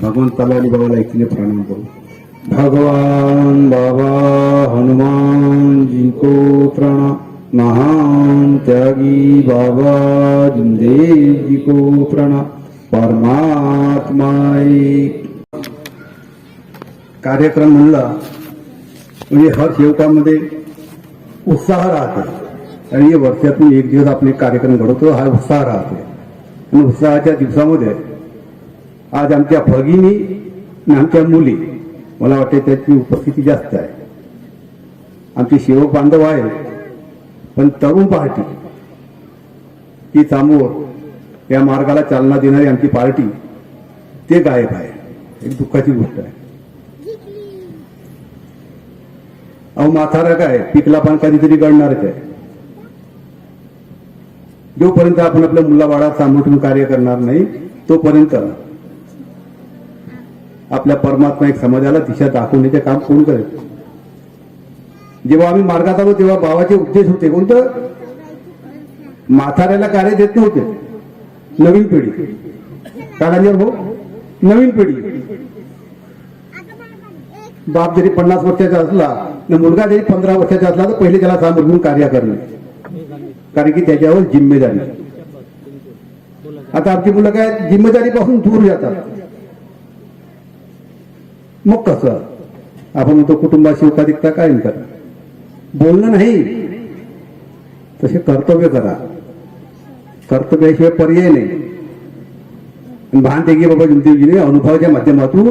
भगवंताला आणि बाबाला ऐकले प्रणाम करू. भगवान बाबा हनुमान जिंको को प्रणाम महान त्यागी बाबा जिंदेव जी को प्रणाम परमात्मा एक. कार्यक्रम म्हणला म्हणजे हर सेवकामध्ये उत्साह राहते. आणि हे वर्षातून एक दिवस आपले कार्यक्रम घडवतो हा उत्साह राहते. आणि उत्साहाच्या दिवसामध्ये आज आमच्या भगिनी आणि आमच्या मुली मला वाटते त्याची उपस्थिती जास्त आहे. आमचे सेवक बांधव आहे पण तरुण पार्टी ती समोर या मार्गाला चालना देणारी आमची पार्टी ते गायब आहे. एक दुःखाची गोष्ट आहे. अहो माथारा काय पिकला पण कधीतरी गळणारच आहे. जोपर्यंत आपण आपल्या मुलाबाळा सांभाळून कार्य करणार नाही तोपर्यंत आपल्या परमात्मा एक समाजाला दिशा दाखवण्याचे काम कोण करेल? जेव्हा आम्ही मार्गात आलो तेव्हा भावाचे उद्देश होते. कोणतं? म्हाताऱ्याला कार्य देत नव्हते. नवीन पिढी. कारण हो नवीन पिढी. बाप जरी पन्नास वर्षाचा असला आणि मुलगा जरी पंधरा वर्षाचा असला तर पहिले त्याला सांभाळून कार्य करणे. कारण की त्याच्यावर जिम्मेदारी. आता आमची मुलं काय जिम्मेदारीपासून दूर जातात. मग कसं? आपण म्हणतो कुटुंबाशी उपाधिकता कायम करा. बोलणं नाही. तसे कर्तव्य करा. कर्तव्याशिवाय पर्याय नाही. भान देगी बाबा जिंदगीने अनुभवाच्या माध्यमातून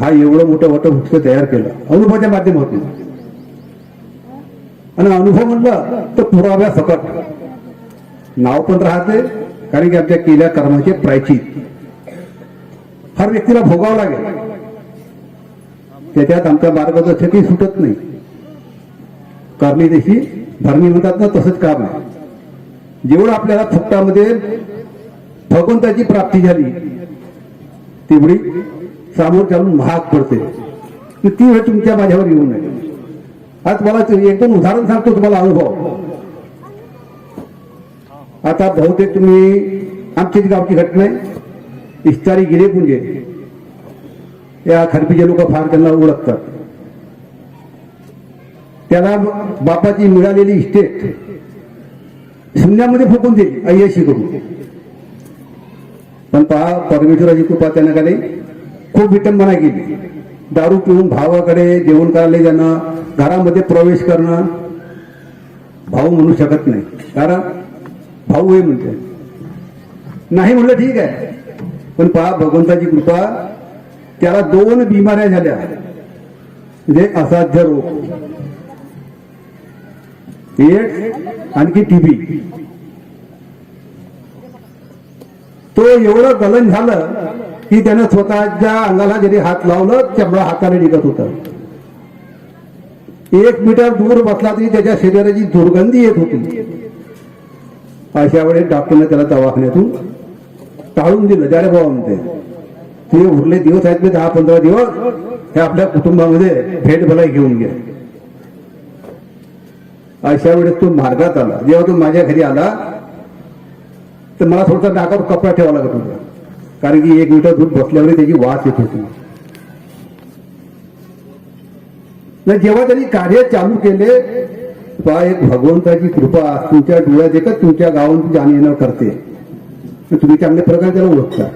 हा एवढं मोठं वटवृक्ष तयार केलं. अनुभवाच्या माध्यमातून. आणि अनुभव म्हणलं तर पुराव्या सकट. नाव पण राहते कारण की आमच्या केल्या कर्माचे प्रायचित. हर व्यक्तीला भोगावं लागेल. त्याच्यात आमचा मार्गदर्शकही सुटत नाही. कारणी देशी भरणी म्हणतात ना तसंच काम आहे. जेवढं आपल्याला फुकटामध्ये भगवंताची प्राप्ती झाली तेवढी सामोर चालून महाग पडते. ती वेळ तुमच्या माझ्यावर येऊ नये. आज मला एक दोन उदाहरण सांगतो तुम्हाला अनुभव. आता बहुतेक तुम्ही आमचीच गावची घटना आहे. इस्तारी गिरे पुंजे या खरपीचे लोक फार त्यांना ओळखतात. त्याला बापाची मिळालेली इस्टेट शून्यामध्ये फुकून दिली अय्याशी करून. पण पहा परमेश्वराची कृपा त्यांना काही खूप विटंबना केली. दारू पिऊन भावाकडे जेवण करायला जाणं घरामध्ये प्रवेश करणं भाऊ म्हणू शकत नाही. कारण भाऊ हे म्हणते. नाही म्हणलं ठीक आहे. पण पहा भगवंताची कृपा त्याला दोन बिमाऱ्या झाल्या. म्हणजे असाध्य रोग. एक आणखी टीबी. तो एवढं गलन झालं की त्यानं स्वतःच्या अंगाला जरी हात लावलं त्यामुळे हाताने निघत होत. एक मीटर दूर बसला तरी त्याच्या शरीराची दुर्गंधी येत होती. अशा वेळेस डॉक्टरने त्याला दवाखान्यातून टाळून दिलं ज्यारे बाबा म्हणते ते उरले दिवस आहेत ना दहा पंधरा दिवस हे आपल्या कुटुंबामध्ये भेट भलाई घेऊन घ्या अशा वेळेस तो मार्गात आला. जेव्हा तो माझ्या घरी आला तर मला थोडासा नाकावर कपडा ठेवावा लागत होता. कारण की एक मीटर दूध बसल्यावर त्याची वास येत होती. नाही, जेव्हा त्यांनी कार्य चालू केले बा एक भगवंताची कृपा तुमच्या डोळ्यात एकच तुमच्या गावात जाण येणं करते. तुम्ही चांगल्या प्रकारे त्याला ओळखता.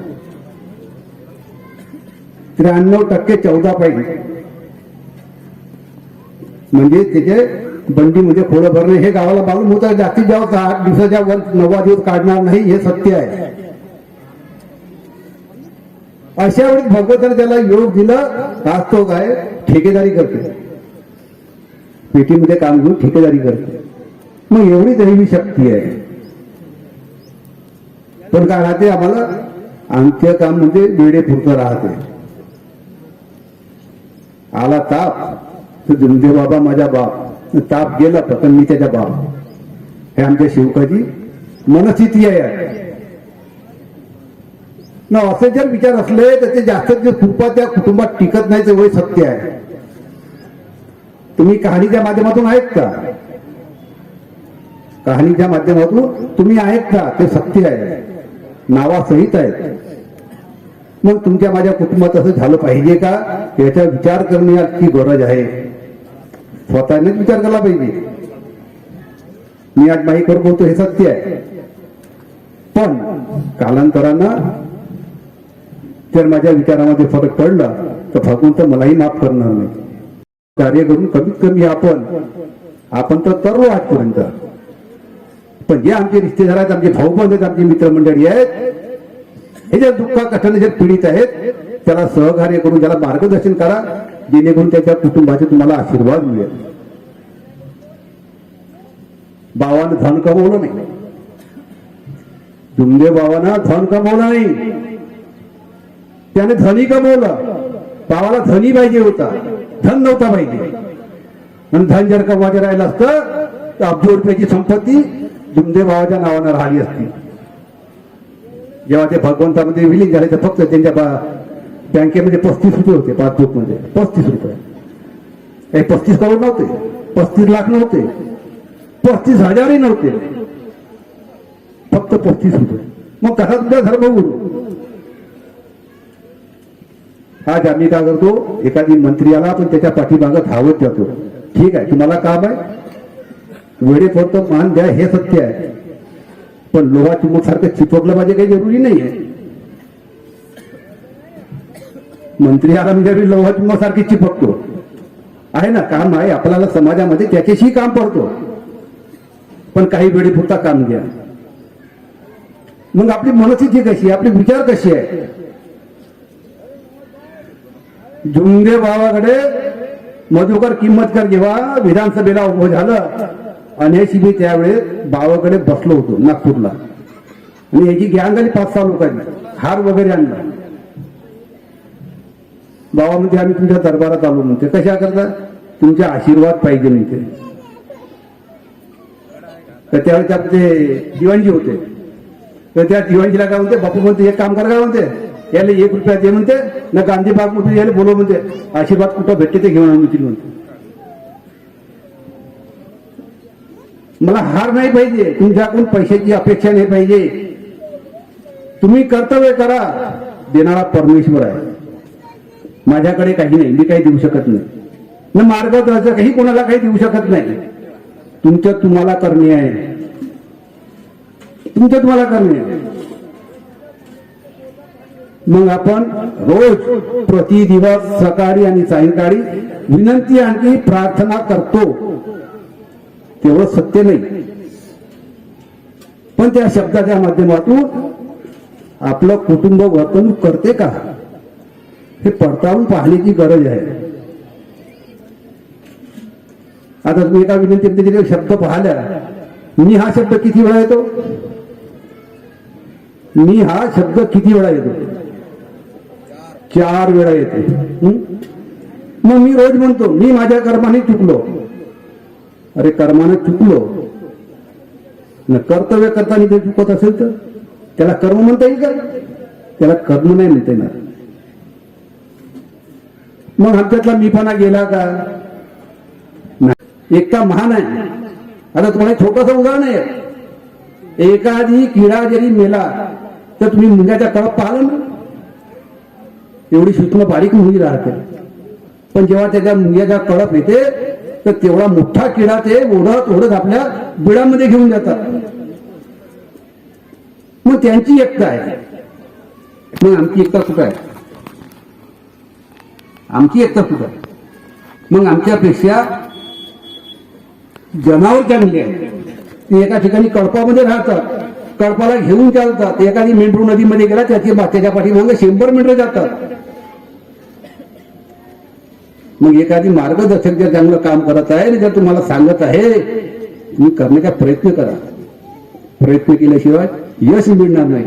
त्र्याण्णव टक्के चौदा पाहिजे म्हणजे त्याचे बंडीमध्ये खोडं भरणे हे गावाला मालूम होत जास्तीत जास्त आठ दिवसाच्या वर नव्वा दिवस काढणार नाही हे सत्य आहे. अशा वेळी भगवंताने त्याला योग दिला आज तो काय ठेकेदारी करते पेटीमध्ये काम घेऊन ठेकेदारी करते मग एवढी दैवी शक्ती आहे. पण काय राहते आम्हाला आमचं काम म्हणजे वेडे पुरतं राहते. आला ताप. तर जुंदे बाबा माझा बाप. ताप गेला पण मी त्याच्या बाप. हे आमच्या शिवकाची मनस्थिती आहे. ना असे जर विचार असले तर ते जास्त जे कृपा त्या कुटुंबात टिकत नाही ते वय सत्य आहे. तुम्ही कहाणीच्या माध्यमातून आहेत का? कहाणीच्या माध्यमातून तुम्ही आहेत का? ते सत्य आहे. नावासहित आहेत. मग तुमच्या माझ्या कुटुंबात असं झालं पाहिजे का? याचा विचार करण्याची गरज आहे. स्वतःनेच विचार केला पाहिजे. मी आज माईकवर बोलतो हे सत्य आहे. पण कालांतरानं जर माझ्या विचारामध्ये फरक पडला तर भगवंत मलाही माफ करणार नाही. कार्य करून कमीत कमी आपण आपण तर तरलो आजपर्यंत. पण जे आमचे रिश्तेदार आहेत आमचे भाऊ बंद आहेत आमची मित्रमंडळी आहेत हे ज्या दुःखा कष्टाने जे पीडित आहेत त्याला सहकार्य करून त्याला मार्गदर्शन करा. जेणेकरून त्याच्या कुटुंबाचे तुम्हाला आशीर्वाद मिळेल. बावानं धन कमवलं नाही. दुमदे बाबांना धन कमवलं नाही. त्याने धनी कमवलं. बाबाला धनी पाहिजे होता. धन नव्हता पाहिजे. आणि धन जर कमवायचं राहिलं असतं तर अब्दुल रुपयाची संपत्ती दुमदे बाबाच्या नावानं राहिली असती. जेव्हा ते भगवंतामध्ये विलीन झाले तर फक्त त्यांच्या बँकेमध्ये पस्तीस रुपये होते पासबुकमध्ये पस्तीस रुपये. काही पस्तीस करोड नव्हते. पस्तीस लाख नव्हते. पस्तीस हजारही नव्हते. फक्त पस्तीस रुपये. मग कसा तुमचा धर्मगुरू आज आम्ही काय करतो एखादी मंत्री आला पण त्याच्या पाठीमागं धावत जातो. ठीक आहे तुम्हाला काम आहे? वेळेपुरतं मान द्या हे सत्य आहे. पण लोहा चिमूट सारखं चिपकलं पाहिजे काही जरुरी नाही आहे मंत्री आला म्हणजे लोहा चिमूट सारखी चिपकतो. आहे ना काम आहे आपल्याला समाजामध्ये त्याच्याशी काम पडतो. पण काही वेळेपुरता काम घ्या. मग आपली मनस्थिती कशी आहे आपले विचार कसे आहे झुंगे भावाकडे मधुकर किंमतकर जेव्हा विधानसभेला उभं झालं अनेशी मी त्यावेळेस भावाकडे बसलो होतो नागपूरला. आणि याची गँग आली पाच सहा लोकांनी हार वगैरे आणला. बाबा म्हणते आम्ही तुमच्या दरबारात आलो. म्हणते कशा करता? तुमचे आशीर्वाद पाहिजे म्हणते. तर त्यावेळेस आपले दिवाणजी होते. तर त्या दिवाणजीला काय म्हणते बापू म्हणते एक काम कर काय म्हणते याला एक रुपया दे म्हणते. ना गांधी बागमध्ये याला बोलव म्हणते. आशीर्वाद कुठं भेटते ते घेऊन आणतील म्हणते. मला हार नाही पाहिजे. तुमच्याकडून पैशाची अपेक्षा नाही पाहिजे. तुम्ही कर्तव्य करा. देणारा परमेश्वर आहे. माझ्याकडे काही नाही. मी काही देऊ शकत नाही. न मार्गदर्शकही कोणाला काही देऊ शकत नाही. तुमचं तुम्हाला करणे आहे. तुमचं तुम्हाला करणे आहे. मग आपण रोज प्रति दिवस सकाळी आणि सायंकाळी विनंती आणखी प्रार्थना करतो. केवळ सत्य नाही. पण त्या शब्दाच्या माध्यमातून आपलं कुटुंब वर्तणूक करते का? हे पडताळून पाहण्याची गरज आहे. आता तुम्ही एका विनंती दिलेले शब्द पाहिल्या. मी हा शब्द किती वेळा येतो? मी हा शब्द किती वेळा येतो? चार वेळा येते. मग मी रोज म्हणतो मी माझ्या कर्माने चुकलो. अरे कर्माने चुकलो. न कर्तव्य करताना जर चुकत असेल तर? त्याला कर्म म्हणता येईल का? त्याला कर्म नाही म्हणता येणार. मग आमच्यातला मीपणा गेला का? नाही. एकटा महान आहे. आता तुम्हाला एक छोटंसं उदाहरण आहे. एखादी किडा जरी मेला तर तुम्ही मुंग्याच्या कळप पाहिलं ना? एवढी सूक्ष्म बारीक मुंगी राहते. पण जेव्हा त्याच्या मुंग्याच्या कळप येते तर तेवढा मोठा किडा ते ओढत ओढत आपल्या बिळामध्ये घेऊन जातात. मग त्यांची एकता आहे. मग आमची एकता कुठं आहे. आमची एकता कुठं आहे. मग आमच्यापेक्षा जनावर चांगली आहे ते एका ठिकाणी कळपामध्ये राहतात. कळपाला घेऊन चालतात. एखादी मेंढरू नदीमध्ये गेला त्याची त्याच्या पाठीमागे शंभर मीटर जातात. मग एखादी मार्गदर्शक जर चांगलं काम करत आहे आणि जर तुम्हाला सांगत आहे तुम्ही करण्याचा प्रयत्न करा. प्रयत्न केल्याशिवाय यश मिळणार नाही.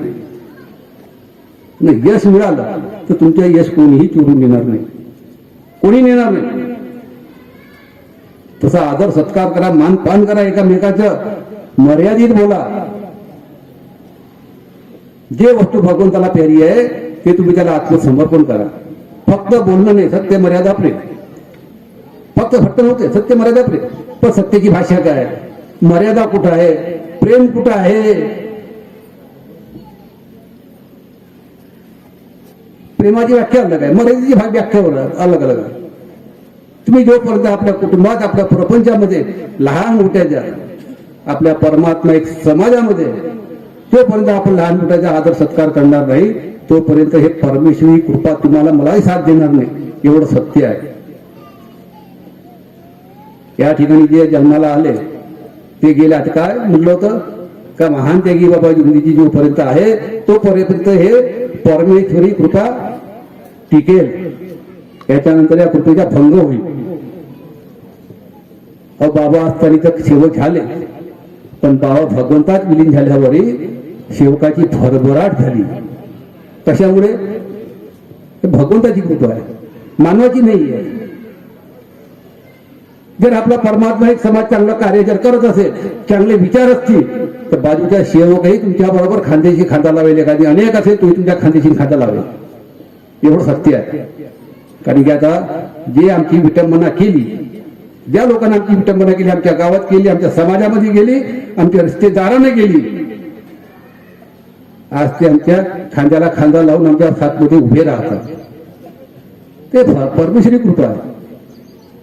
नाही यश मिळालं तर तुमच्या यश कोणीही चोरून नेणार नाही. कोणी नेणार नाही. तसा आदर सत्कार करा मान पान करा एकामेकाचं. मर्यादित बोला. जे वस्तू भगवंताला प्यारी आहे ते तुम्ही त्याला आत्मसमर्पण करा. फक्त बोलणं नाही सत्य मर्यादा प्रेम फक्त फक्त नव्हते सत्य मर्यादा प्रेम पण सत्याची भाषा काय? मर्यादा कुठं आहे? प्रेम कुठं आहे? प्रेमाची व्याख्या अलग आहे. मर्यादेची भाग व्याख्या अलग अलग आहे. तुम्ही जोपर्यंत आपल्या कुटुंबात आपल्या प्रपंचामध्ये लहान मोठ्याच्या आपल्या परमात्मा एक समाजामध्ये तोपर्यंत आपण लहान मोठ्याचा आदर सत्कार करणार नाही तोपर्यंत हे परमेश्वरी कृपा तुम्हाला मलाही साथ देणार नाही. एवढं सत्य आहे. या ठिकाणी जे जन्माला आले ते गेले आता काय? म्हणलं होतं का महान त्यागी बाबा जिंदगी जोपर्यंत आहे तोपर्यंत हे परमेश्वरी कृपा टिकेल. याच्यानंतर या कृपेचा भंग होईल. अहो बाबा असताना तर सेवक झाले. पण बाबा भगवंतात विलीन झाल्यावरही सेवकाची भरभराट झाली. कशामुळे? भगवंताची कृपा आहे. मानवाची नाही आहे. जर आपला परमात्मा एक समाज चांगलं कार्य जर करत असेल चांगले विचार असतील तर बाजूच्या सेवकही तुमच्या बरोबर खांद्याशी खांदा लावेल एखादी. अनेक असेल तुम्ही तुमच्या खांद्याशी खांदा लावेल. एवढं सत्य आहे. कारण की आता जे आमची विटंबना केली ज्या लोकांना आमची विटंबना केली आमच्या गावात केली आमच्या समाजामध्ये गेली आमच्या रिश्तेदाराने गेली आज ते आमच्या खांद्याला खांदा लावून आमच्या साथमध्ये उभे राहतात. ते परमेश्वरी कृपा आहे.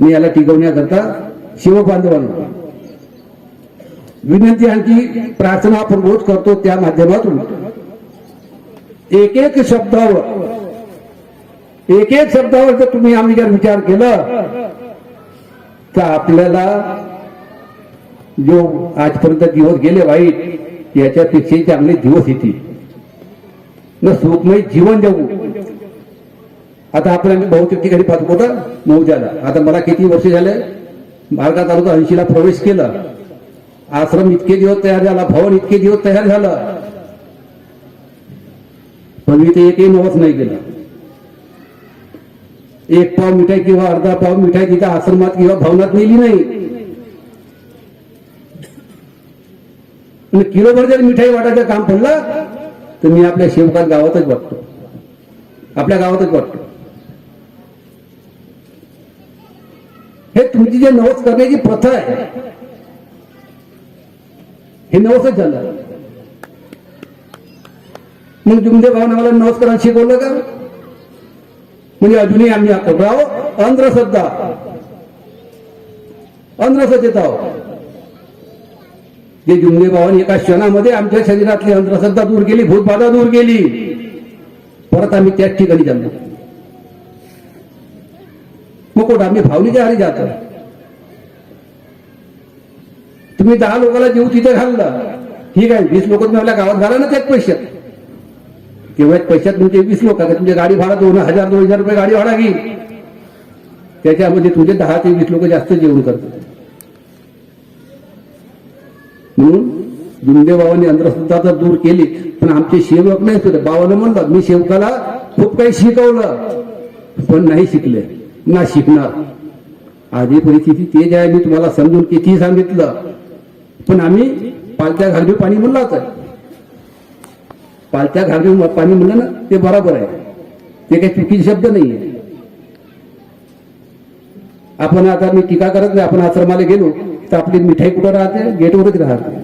मी याला टिकवण्याकरता शिवबांधवांना विनंती आणखी प्रार्थना आपण रोज करतो त्या माध्यमातून. एक एक शब्दावर एक एक शब्दावर जर तुम्ही आम्ही जर विचार केला तर आपल्याला जो आजपर्यंत दिवस गेले वाईट याच्यापेक्षा चांगले दिवस येतील. न सुखमय जीवन जगू. आता आपण आम्ही बहुतेक ठिकाणी पाहतो. होता मौजाला आता मला किती वर्ष झाले? मार्गा तालुका ऐंशीला प्रवेश केला. आश्रम इतके दिवस तयार झाला. भवन इतके दिवस तयार झालं. पण मी ते एकही नवस नाही केलं एक पाव मिठाई किंवा अर्धा पाव मिठाई तिथं आश्रमात किंवा भवनात नेली नाही. किलोभर जर मिठाई वाटायचं काम पडलं तर मी आपल्या शेवकात गावातच वाटतो. आपल्या गावातच वाटतो. हे तुमची जे नवस करण्याची प्रथा आहे हे नवसच झालं. मग जुमदे भावना मला नवस करायला शिकवलं का? म्हणजे अजूनही आम्ही करतो आहोत अंध्रश्रद्धा अंधश्रद्धेत जे जुमदे भावानी एका क्षणामध्ये आमच्या शरीरातली अंधश्रद्धा दूर केली भूतबाधा दूर केली. परत आम्ही त्याच ठिकाणी जातो मग आम्ही भावनीच्या हारी जातो. तुम्ही दहा लोकांना जीव तिथे घालला ठीक आहे वीस लोक तुम्ही आपल्या गावात घाला ना त्याच पैशात. किंवा पैशात तुमचे वीस लोक आता तुमची गाडी भाडा दोन हजार दोन हजार रुपये गाडी भाडा घेईल त्याच्यामध्ये तुमचे दहा ते वीस लोक जास्त जेवण करतात. म्हणून जुंदे बाबांनी अंधश्रद्धा तर दूर केली पण आमचे सेवक नाही सुद्धा. बाबानं म्हणलं मी सेवकाला खूप काही शिकवलं पण नाही शिकले. ना शिकणार. आधी परिस्थिती तेच आहे मी तुम्हाला समजून किती सांगितलं. पण आम्ही पालत्या घालवी पाणी म्हणलं आहे. पालत्या घालवी पाणी म्हणलं ना ते बरोबर आहे. ते काही चुकीचे शब्द नाही आहे. आपण आता मी टीका करत नाही आपण आश्रमाला गेलो तर आपली मिठाई कुठं राहते? गेटवरच राहते.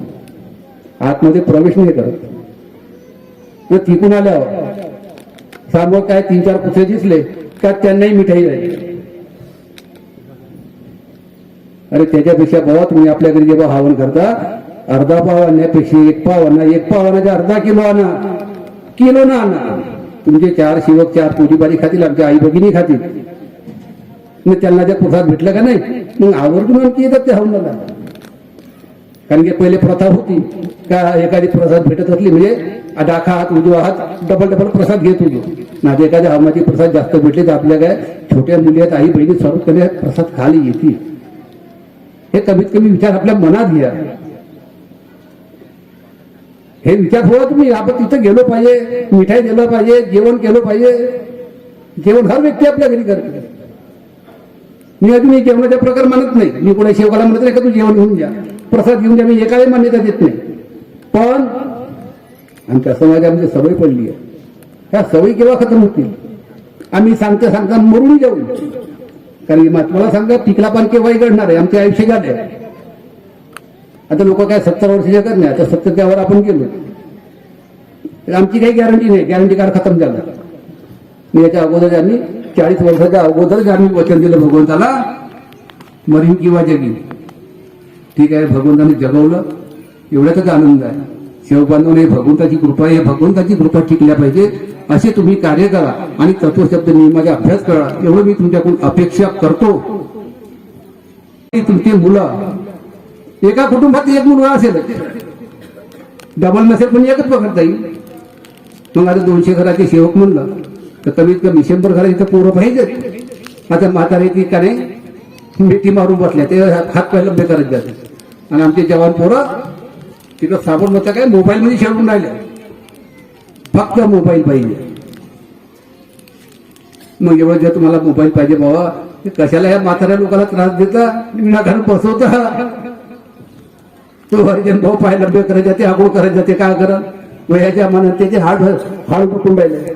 आतमध्ये प्रवेश नाही करत. तर तिकून आल्यावर समोर काय तीन चार पुथे दिसले का त्यांनाही मिठाई राहिली. अरे त्याच्यापेक्षा बाबा तुम्ही आपल्या घरी जेव्हा हवन करता अर्धा पाव आणण्यापेक्षा एक पाव आणा एक पाव आणायचा अर्धा किलो आणा. किलो ना आणा. तुमचे चार शिवक चार पोटीपारी खातील आमच्या आई भगिनी खातील. मग त्यांना त्या प्रसाद भेटला का नाही? मग आवर्जून आणखी येतात ते हवनाला. कारण की पहिले प्रथा होती. का एखादी प्रसाद भेटत असली म्हणजे डाखा हात उजवा हात डबल डबल प्रसाद घेत होतो. ना एखाद्या हवनाचे प्रसाद जास्त भेटले तर आपल्या काय छोट्या मुली आहेत आई बहिणी सर्व कधी प्रसाद खाली येतील. हे कमीत कमी विचार आपल्या मनात घ्या. हे विचार हो तुम्ही आपण तिथं गेलो पाहिजे मिठाई दिलं पाहिजे जेवण केलं पाहिजे. जेवण हर व्यक्ती आपल्या घरी करते. मी अजून जेवणाचा प्रकार मानत नाही. मी कोणा शेवकाला म्हणत नाही का तू जेवण घेऊन जा. प्रसाद घेऊन जा मी एकाही मान्यता देत नाही. पण आमच्या समाजामध्ये सवय पडली आहे. ह्या सवयी केव्हा खतम होतील? आम्ही सांगता सांगता मरून जाऊ. कारण की मला सांगा पिकला पान केव्हाही घडणार आहे आमचे आयुष्य झाले आता लोक काय सत्तर वर्षाचे करणे नाही आता सत्तर त्यावर आपण गेलो. तर आमची काही गॅरंटी नाही गॅरंटी कार्ड खतम झालं. मी याच्या अगोदर ज्यांनी चाळीस वर्षाच्या अगोदरच आम्ही वचन दिलं भगवंताला मरीन किंवा जगीन ठीक आहे भगवंताने जगवलं. एवढ्याचाच आनंद आहे. शिवबांधवने भगवंताची कृपा आहे. भगवंताची कृपा टिकल्या पाहिजे असे तुम्ही कार्य करा आणि तत्वशब्द नियमाचा अभ्यास करा. एवढं मी तुमच्याकडून अपेक्षा करतो. की तुमची मुलं. एका कुटुंबात एक मुलगा असेल. डबल नसेल पण एकच पकडता येईल. मग आता दोनशे घराचे सेवक म्हणलं तर कमीत कमी शंभर घराची तर पोरं पाहिजे आता म्हातारे ती का नाही? मिठी मारून बसल्या ते हात पाय लंबे करत जाते आणि आमचे जवान पोरं तिथं साबण होता काय? मोबाईलमध्ये मध्ये राहिल्या फक्त मोबाईल पाहिजे. मग एवढं जर तुम्हाला मोबाईल पाहिजे बाबा कशाला या म्हाताऱ्या लोकांना त्रास देता? विनाकारण बसवता. तो हरिजन भाऊ पाय लंबे करत जाते आगोळ करत जाते काय करा वयाच्या मनात त्याचे हाड हाड कुटून राहिले.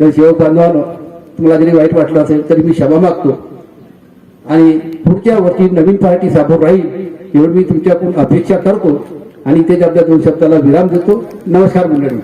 तर शिव बांधवानो तुम्हाला जरी वाईट वाटलं असेल तरी मी क्षमा मागतो. आणि पुढच्या वर्षी नवीन पार्टी साबोर राहील एवढी मी तुमच्याकडून अपेक्षा करतो. आणि त्याच्या आपल्या दोन शब्दाला विराम देतो नमस्कार मंडळी.